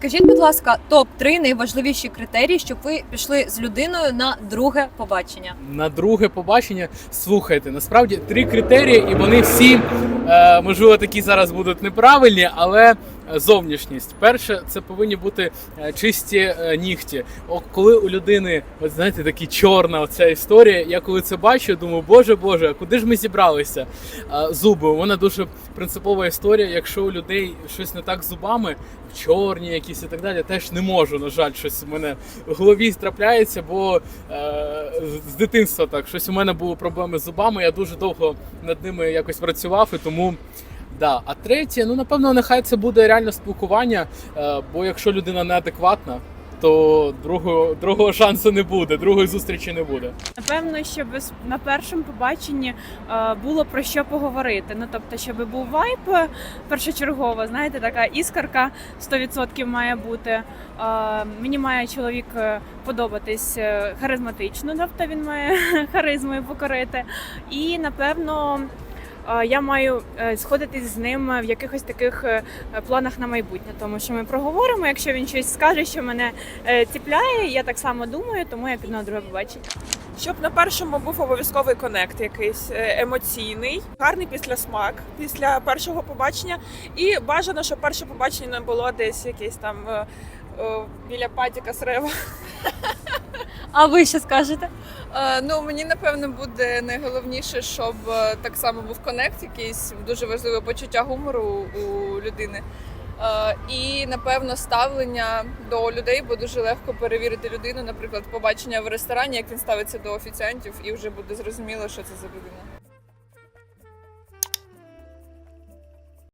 Скажіть, будь ласка, топ 3 найважливіші критерії, щоб ви пішли з людиною на друге побачення. на друге побачення. Слухайте, насправді три критерії, і вони всі е, можливо такі зараз будуть неправильні, але зовнішність. Перше, це повинні бути е, чисті е, нігті. О, коли у людини, от знаєте, такі чорна оця історія. Я коли це бачу, думаю, боже Боже, куди ж ми зібралися? Е, зуби, вона дуже принципова історія. Якщо у людей щось не так з зубами, чорні якісь і так далі, теж не можу. На жаль, щось у мене в голові трапляється, бо е, з- дитинства так щось у мене були проблеми з зубами. Я дуже довго над ними якось працював, і тому. Да. А третє, ну напевно, нехай це буде реально спілкування. Е, бо якщо людина неадекватна, то другого, другого шансу не буде, другої зустрічі не буде. Напевно, щоб на першому побаченні е, було про що поговорити. Ну тобто, щоб був вайб е, першочергово, знаєте, така іскорка 100% має бути. Мені має чоловік подобатись харизматично, тобто він має харизмою покорити. І напевно. Е, Я маю е, сходитись з ним в якихось таких е, планах на майбутнє, тому що ми проговоримо. Якщо він щось скаже, що мене е, ціпляє, я так само думаю, тому я піду на друге побачення. Щоб на першому був обов'язковий конект, якийсь е, емоційний, гарний післясмак після першого побачення. І бажано, щоб перше побачення не було десь якесь там е, е, біля патіка срева. А ви що скажете? Е, Ну мені напевно буде найголовніше, щоб е, так само був конект, якийсь дуже важливе почуття гумору у людини. Е, І напевно ставлення до людей, бо дуже легко перевірити людину, наприклад, побачення в ресторані, як він ставиться до офіціантів, і вже буде зрозуміло, що це за людина.